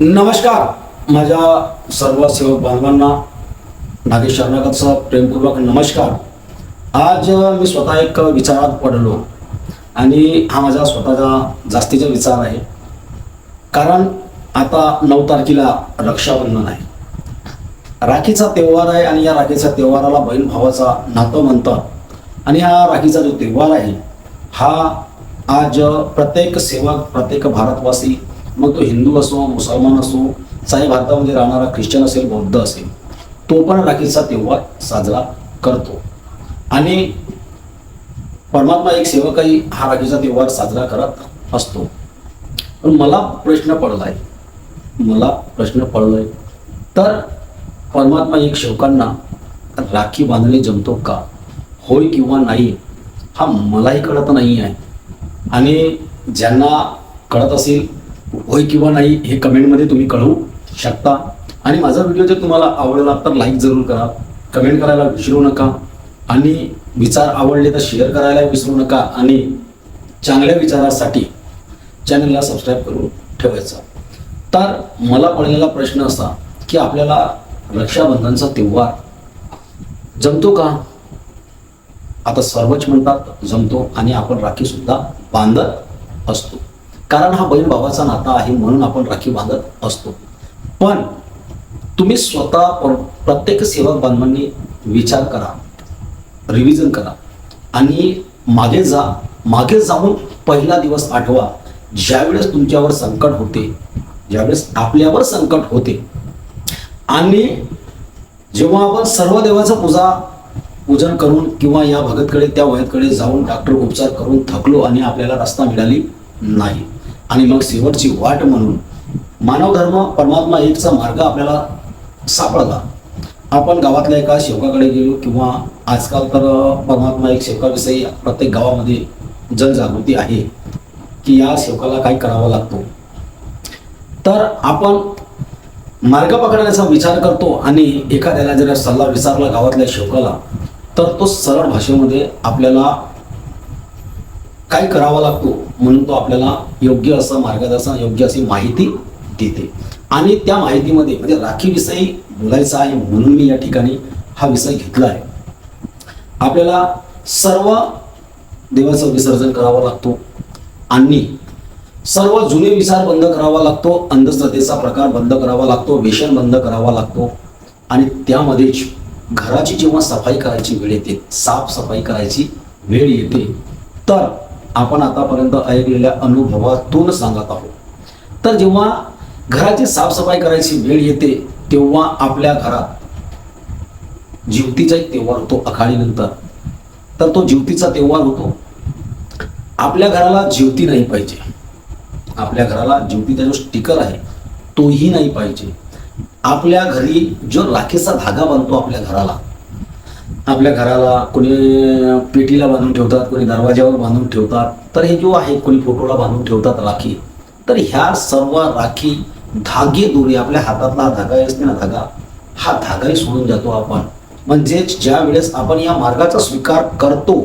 नमस्कार. माझ्या सर्व सेवक बांधवांना नागेश शरणागतचा प्रेमपूर्वक नमस्कार. आज मी स्वतः एक विचारात पडलो आणि हा माझा स्वतःचा जास्तीचा विचार आहे. कारण आता नऊ तारखेला रक्षाबंधन आहे. राखीचा त्योहार आहे आणि या राखीच्या त्योहाराला बहीण भावाचा नातं म्हणतात. आणि हा राखीचा जो त्योहार आहे हा आज प्रत्येक सेवक प्रत्येक भारतवासी मग तो हिंदू असो मुसलमान असो साई भारतामध्ये राहणारा ख्रिश्चन असेल बौद्ध असेल तो पण राखीचा त्योहार साजरा करतो. आणि परमात्मा एक सेवकही हा राखीचा त्योहार साजरा करत असतो. पण मला प्रश्न पडलाय. मला प्रश्न पडलाय. तर परमात्मा एक शेवकांना राखी बांधणे जमतो का? होय किंवा नाही हा मलाही कळत नाही आहे आणि ज्यांना कळत असेल होय किंवा नाही हे कमेंटमध्ये तुम्ही कळवू शकता. आणि माझा व्हिडिओ जर तुम्हाला आवडला तर लाईक जरूर करा. कमेंट करायला विसरू नका. आणि विचार आवडले तर शेअर करायला विसरू नका. आणि चांगल्या विचारासाठी चॅनलला सबस्क्राईब करून ठेवायचा. तर मला पडलेला प्रश्न असा की आपल्याला रक्षाबंधनचा त्योहार जमतो का? आता सर्वच म्हणतात जमतो आणि आपण राखी सुद्धा बांधत असतो. कारण हा बहीण भावाचा नाता आहे म्हणून आपण राखी बांधत असतो. पण तुम्ही स्वतः प्रत्येक सेवक बांधवांनी विचार करा रिव्हिजन करा आणि मागे जा मागे जाऊन पहिला दिवस आठवा. ज्यावेळेस तुमच्यावर संकट होते ज्यावेळेस आपल्यावर संकट होते. आणि जेव्हा आपण सर्व देवाचा पूजा पूजन करून किंवा या भगतकडे त्या वयातकडे जाऊन डॉक्टर उपचार करून थकलो आणि आपल्याला रस्ता मिळाली नाही. आणि मग शेवटची वाट म्हणून मानव धर्म परमात्मा एकचा मार्ग आपल्याला सापडला. आपण गावातल्या एका शेवकाकडे गेलो किंवा आजकाल तर परमात्मा एक शेवकाविषयी प्रत्येक गावामध्ये जनजागृती आहे की या शेवकाला काय करावा लागतो. तर आपण मार्ग पकडण्याचा विचार करतो आणि एखाद्याला जर सल्ला विचारला गावातल्या शेवकाला तर तो सरळ भाषेमध्ये आपल्याला काय करावा लागतो म्हणून तो आपल्याला योग्य असं मार्गदर्शन योग्य अशी माहिती देते. आणि त्या माहितीमध्ये म्हणजे राखीविषयी बोलायचा आहे म्हणून मी या ठिकाणी हा विषय घेतला आहे. आपल्याला सर्व देवाचं विसर्जन करावा लागतो आणि सर्व जुने विचार बंद करावा लागतो अंधश्रद्धेचा प्रकार बंद करावा लागतो व्यसन बंद करावा लागतो आणि त्यामध्येच घराची जेव्हा सफाई करायची वेळ येते साफसफाई करायची वेळ येते तर आपण आतापर्यंत ऐकलेल्या अनुभवातून सांगत आहोत. तर जेव्हा घराची साफसफाई करायची वेळ येते तेव्हा आपल्या घरात जिवतीचा एक त्योहार होतो अखाडीनंतर तर तो जिवतीचा त्योहार होतो. आपल्या घराला जिवती नाही पाहिजे. आपल्या घराला जिवतीचा जो स्टिकर आहे तोही नाही पाहिजे. आपल्या घरी जो राखेचा धागा बांधतो आपल्या घराला आपल्या घराला कोणी पेटीला बांधून ठेवतात कोणी दरवाज्यावर बांधून ठेवतात तर हे जो आहे कोणी फोटोला बांधून ठेवतात राखी. तर ह्या सर्व राखी धागे दोरे आपल्या हातातला धागा असते ना धागा? हा धागाही सोडून जातो आपण. म्हणजेच ज्या वेळेस आपण या मार्गाचा स्वीकार करतो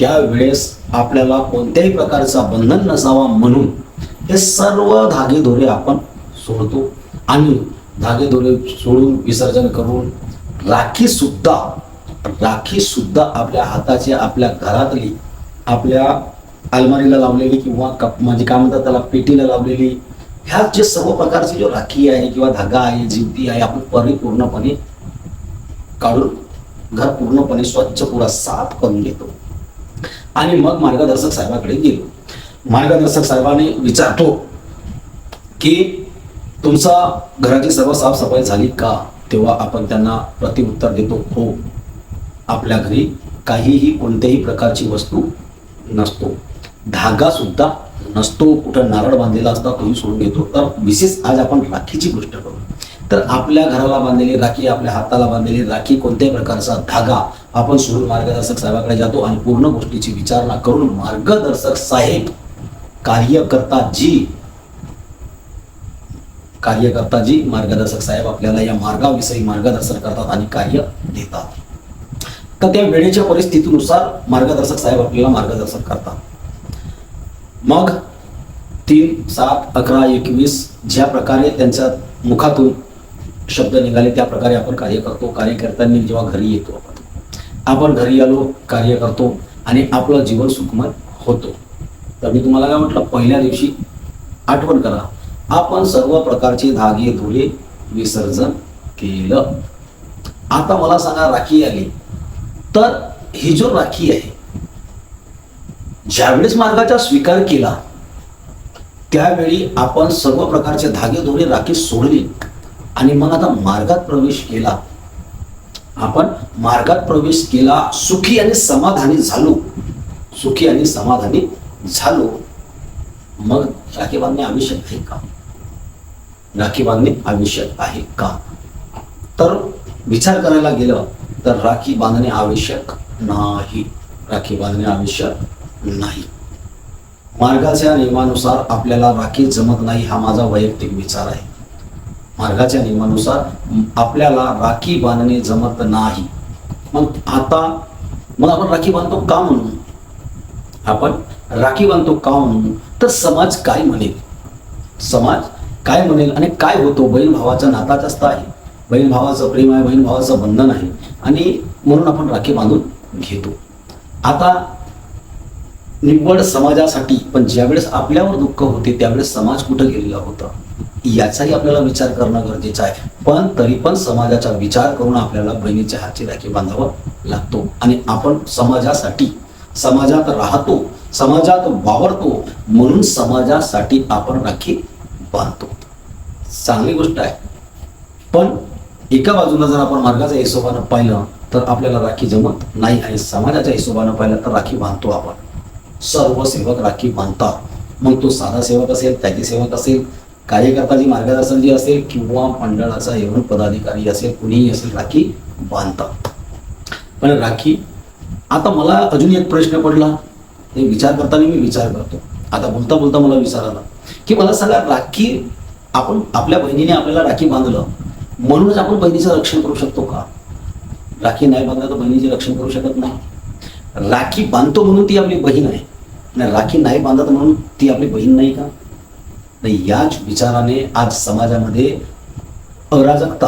त्यावेळेस आपल्याला कोणत्याही प्रकारचा बंधन नसावा म्हणून हे सर्व धागे दोरे आपण सोडतो. आणि धागे दोरे सोडून विसर्जन करून राखी सुद्धा राखी सुद्धा आपल्या हाताची आपल्या घरातली आपल्या अलमारीला लावलेली किंवा कप म्हणजे काय म्हणतात त्याला पेटीला लावलेली ह्या जे सर्व प्रकारची जो राखी आहे किंवा धागा आहे जिवती आहे आपण परिपूर्णपणे काढून घर पूर्णपणे स्वच्छ पुरा साफ करून घेतो. आणि मग मार्गदर्शक साहेबाकडे गेलो. मार्गदर्शक साहेबाने विचारतो की तुमचा घराची सर्व साफसफाई झाली का? तेव्हा आपण त्यांना प्रतिउत्तर देतो हो. आपल्या घरी काहीही कोणत्याही प्रकारची वस्तू नसतो. धागा सुद्धा नसतो. कुठं नारळ बांधलेला असता तोही सोडून घेतो. तर विशेष आज आपण राखीची गोष्ट करू. तर आपल्या घराला बांधलेली राखी आपल्या हाताला बांधलेली राखी कोणत्याही प्रकारचा धागा आपण सोडून मार्गदर्शक साहेबाकडे जातो आणि पूर्ण गोष्टीची विचारणा करून मार्गदर्शक साहेब कार्यकर्ता जी कार्यकर्ता जी मार्गदर्शक साहेब आपल्याला या मार्गाविषयी मार्गदर्शन करतात आणि कार्य देतात. तर त्या वेळेच्या परिस्थितीनुसार मार्गदर्शक साहेब आपल्याला मार्गदर्शन करतात. मग तीन सात अकरा एकवीस ज्या प्रकारे त्यांच्या मुखातून शब्द निघाले त्या प्रकारे आपण कार्य करतो. कार्य करताना जेव्हा घरी येतो आपण आपण घरी आलो कार्य करतो आणि आपलं जीवन सुखमय होतो. तर मी तुम्हाला काय म्हटलं पहिल्या दिवशी आठवण करा आपण सर्व प्रकारचे धागे धुळे विसर्जन केलं. आता मला सांगा राखी आली. तर ही जो राखी आहे ज्यावेळेस मार्गाचा स्वीकार केला त्यावेळी आपण सर्व प्रकारचे धागे दोरे राखी सोडली आणि मग आता मार्गात प्रवेश केला. आपण मार्गात प्रवेश केला सुखी आणि समाधानी झालो. सुखी आणि समाधानी झालो. मग राखी बांधणे आवश्यक आहे का? राखी बांधणे आवश्यक आहे का? तर विचार करायला गेलं तर राखी बांधणे आवश्यक नाही. राखी बांधणे आवश्यक नाही. मार्गाच्या नियमानुसार आपल्याला राखी जमत नाही हा माझा वैयक्तिक विचार आहे. मार्गाच्या नियमानुसार आपल्याला राखी बांधणे जमत नाही. मग आता मग आपण राखी बांधतो का म्हणून? आपण राखी बांधतो का म्हणून? तर समाज काय म्हणेल? समाज काय म्हणेल आणि काय होतो? बहीण भावाचा नाता जास्त आहे. बहीण भावाचं प्रेम आहे बहीण भावाचं बंधन आहे. आणि म्हणून आपण राखी बांधून घेतो. आता निव्वळ समाजासाठी पण ज्यावेळेस आपल्यावर दुःख होते त्यावेळेस समाज कुठं गेलेला होता? याचाही आपल्याला विचार करणं गरजेचं आहे. पण तरी पण समाजाचा विचार करून आपल्याला बहिणीच्या हातची राखी बांधावं लागतो. आणि आपण समाजासाठी समाजात राहतो समाजात वावरतो म्हणून समाजासाठी आपण राखी बांधतो. चांगली गोष्ट आहे. पण एका बाजूला जर आपण मार्गाच्या हिशोबानं पाहिलं तर आपल्याला राखी जमत नाही आणि समाजाच्या हिशोबानं पाहिलं तर राखी बांधतो आपण. सर्व सेवक राखी बांधतात. मग तो साधा सेवक असेल त्याची सेवक असेल कार्यकर्ताची मार्गदर्शन जी असेल किंवा मंडळाचा एवढं पदाधिकारी असेल कुणीही असेल राखी बांधतात. पण राखी आता मला अजून एक प्रश्न पडला. हे विचार करताना मी विचार करतो. आता बोलता बोलता मला विचार आला की मला सांगा राखी आपण आपल्या बहिणीने आपल्याला राखी बांधलं म्हणूनच आपण बहिणीचं रक्षण करू शकतो का? राखी नाही बांधलं तर बहिणीचे रक्षण करू शकत नाही. राखी बांधतो म्हणून ती आपली बहीण आहे. आणि राखी नाही बांधत म्हणून ती आपली बहीण नाही का? नाही याच विचाराने आज समाजामध्ये अराजकता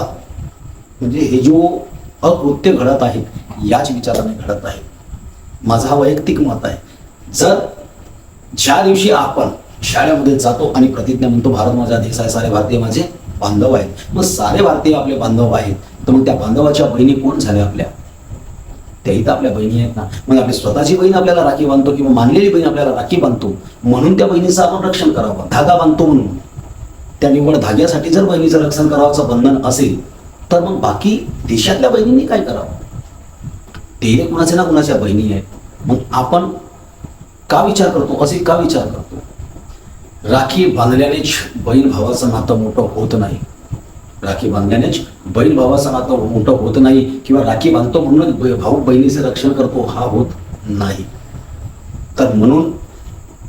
म्हणजे हे जो अकृत्य घडत आहेत याच विचाराने घडत आहे. माझा हा वैयक्तिक मत आहे. जर ज्या दिवशी आपण शाळेमध्ये जातो आणि प्रतिज्ञा म्हणतो भारत माझा देश आहे सारे भारतीय माझे बांधव आहेत. मग सारे भारतीय आपले बांधव आहेत. तर मग त्या बांधवाच्या बहिणी कोण झाल्या आपल्या? त्याही तर आपल्या बहिणी आहेत ना. मग आपली स्वतःची बहीण आपल्याला राखी बांधतो किंवा मानलेली बहीण आपल्याला राखी बांधतो म्हणून त्या बहिणीचं आपण रक्षण करावं. धागा बांधतो म्हणून. त्या निव्वळ धाग्यासाठी जर बहिणीचं रक्षण करावाचं बंधन असेल तर मग बाकी देशातल्या बहिणींनी काय करावं? ते कुणाचे ना कुणाच्या बहिणी आहेत. मग आपण का विचार करतो? असे का विचार करतो? राखी बांधल्यानेच बहीण भावाचं नातं मोठं होत नाही. राखी बांधल्यानेच बहीण भावाचं नातं मोठं होत नाही किंवा राखी बांधतो म्हणूनच भाऊ बहिणीचं रक्षण करतो हा होत नाही. तर म्हणून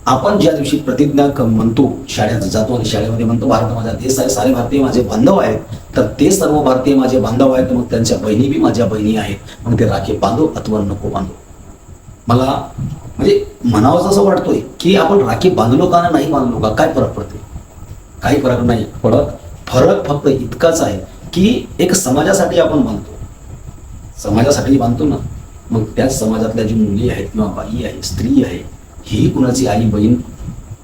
आपण ज्या दिवशी प्रतिज्ञा म्हणतो शाळेत जातो आणि शाळेमध्ये म्हणतो भारत माझा देश आहे सारे भारतीय माझे बांधव आहेत. तर ते सर्व भारतीय माझे बांधव आहेत मग त्यांच्या बहिणी बी माझ्या बहिणी आहेत. मग ते राखी बांधो अथवा नको बांधो. मला म्हणजे म्हणावं असं वाटतोय की आपण राखी बांधलो का नाही बांधलो का? काय फरक पडते काही फरक नाही फरक फरक फक्त इतकाच आहे की एक समाजासाठी आपण बांधतो. समाजासाठी बांधतो ना मग त्याच समाजातल्या जी मुली आहेत किंवा बाई आहे स्त्री आहे ही कुणाची आई बहीण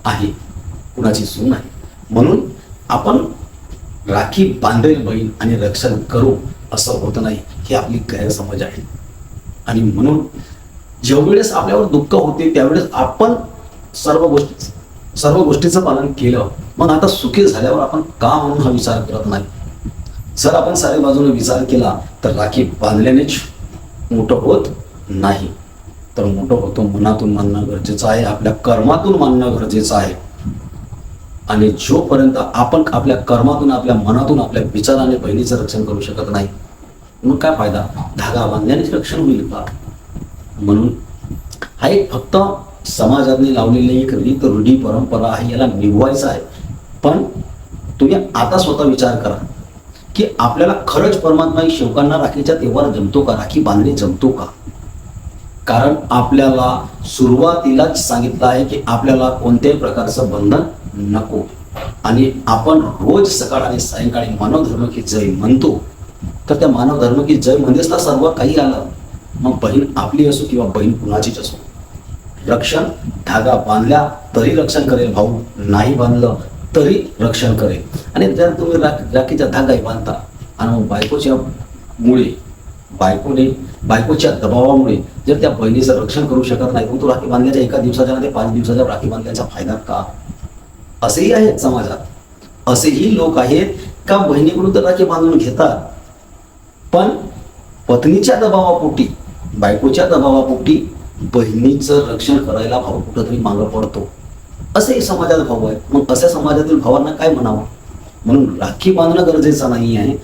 आहे? कुणाची सून आहे? म्हणून आपण राखी बांधेल बहीण आणि रक्षण करू असं होत नाही. ही आपली गैरसमज आहे. आणि म्हणून ज्यावेळेस आपल्यावर दुःख होते त्यावेळेस आपण सर्व गोष्टी सर्व गोष्टीचं पालन केलं मग आता सुखी झाल्यावर आपण का म्हणून हा विचार करत नाही? जर आपण साऱ्या बाजूने विचार केला तर राखी बांधल्यानेच मोठं होत नाही. तर मोठं होतो मनातून मानणं गरजेचं आहे आपल्या कर्मातून मानणं गरजेचं आहे. आणि जोपर्यंत आपण आपल्या कर्मातून आपल्या मनातून आपल्या विचाराने बहिणीचं रक्षण करू शकत नाही मग काय फायदा? धागा बांधल्यानेच रक्षण होईल का? म्हणून हा एक फक्त समाजाने लावलेली एक रीत रूढी परंपरा आहे याला निभवायचं आहे. पण तुम्ही आता स्वतः विचार करा की आपल्याला खरंच परमात्मा शेवकांना राखीच्या तेव्हार जमतो का? राखी बांधणे जमतो का? कारण आपल्याला सुरुवातीलाच सांगितलं आहे की आपल्याला कोणत्याही प्रकारचं बंधन नको. आणि आपण रोज सकाळ आणि सायंकाळी मानव धर्म की जय म्हणतो तर त्या मानव धर्म की जय म्हणजेच ना सर्व काही आलं. मग बहीण आपली असो किंवा बहीण कुणाचीच असो. रक्षण धागा बांधल्या तरी रक्षण करेल भाऊ. नाही बांधलं तरी रक्षण करेल. आणि जर तुम्ही राख राखीचा धागाही बांधता आणि मग बायकोच्या मुळे बायकोने बायकोच्या दबावामुळे जर त्या बहिणीचं रक्षण करू शकत नाही मग तो राखी बांधल्याच्या एका दिवसाच्या ते पाच दिवसाच्या राखी बांधल्याचा फायदा का? असेही आहेत समाजात. असेही लोक आहेत का बहिणीकडून तर राखी बांधून घेतात? पण पत्नीच्या दबावापोटी बायकोच्या दबावापोटी बहिणीचं रक्षण करायला भाऊ कुठंतरी मागं पडतो. असेही समाजात भाऊ आहे मग अशा समाजातील भावांना काय म्हणावं? म्हणून राखी बांधणं गरजेचं नाही आहे.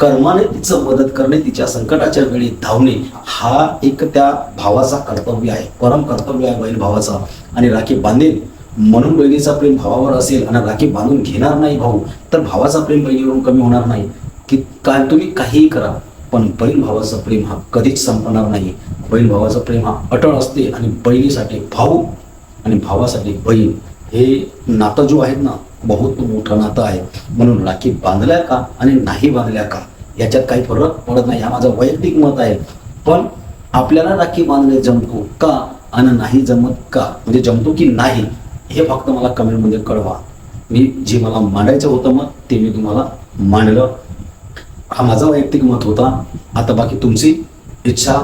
कर्माने तिचं मदत करणे तिच्या संकटाच्या वेळी धावणे हा एक त्या भावाचा कर्तव्य आहे. परम कर्तव्य आहे बहीण भावाचा. आणि राखी बांधेल म्हणून बहिणीचा प्रेम भावावर असेल आणि राखी बांधून घेणार नाही भाऊ तर भावाचा प्रेम बहिणीवरून कमी होणार नाही. की काय तुम्ही काहीही करा. पण बैल भावाचं प्रेम हा कधीच संपणार नाही. बहीण भावाचं प्रेम हा अटळ असते आणि बहिणीसाठी भाऊ आणि भावासाठी बहीण. हे नातं जो आहेत ना बहुत मोठं नातं आहे. म्हणून राखी बांधल्या का आणि नाही बांधल्या का याच्यात काही फरक पडत नाही. हा माझं वैयक्तिक मत आहे. पण आपल्याला राखी बांधणे जमतो का आणि नाही जमत का? म्हणजे जमतो की नाही हे फक्त मला कमेंटमध्ये कळवा. मी जे मला मांडायचं होतं मग ते मी तुम्हाला मांडलं. हा माझा वैयक्तिक मत होता. आता बाकी तुमची इच्छा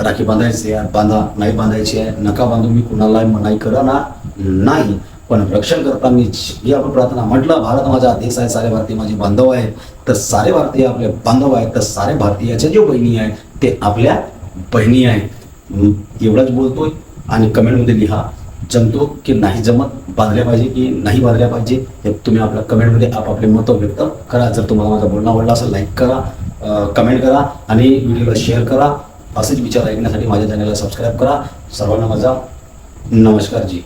राखी बांधायची आहे बांधा नाही बांधायची आहे नका बांधू मी कुणाला मनाई करणार नाही. पण रक्षण करताना जी आपण प्रार्थना म्हटलं भारत माझा देश आहे सारे भारतीय माझे बांधव आहेत. तर सारे भारतीय आपले बांधव आहेत तर सारे भारतीयाच्या ज्या बहिणी आहेत ते आपल्या बहिणी आहेत. एवढंच बोलतोय आणि कमेंटमध्ये लिहा. जमतो की नाही जमत बांधल्या पाहिजे की नाही बांधल्या पाहिजे हे तुम्ही आपल्या कमेंटमध्ये आपापले मतं व्यक्त करा. जर तुम्हाला माझा बोलणं आवडला असेल लाईक करा कमेंट करा आणि व्हिडिओला शेअर करा. असेच विचार ऐकण्यासाठी माझ्या चॅनलला सबस्क्राईब करा. सर्वांना माझा नमस्कार जी.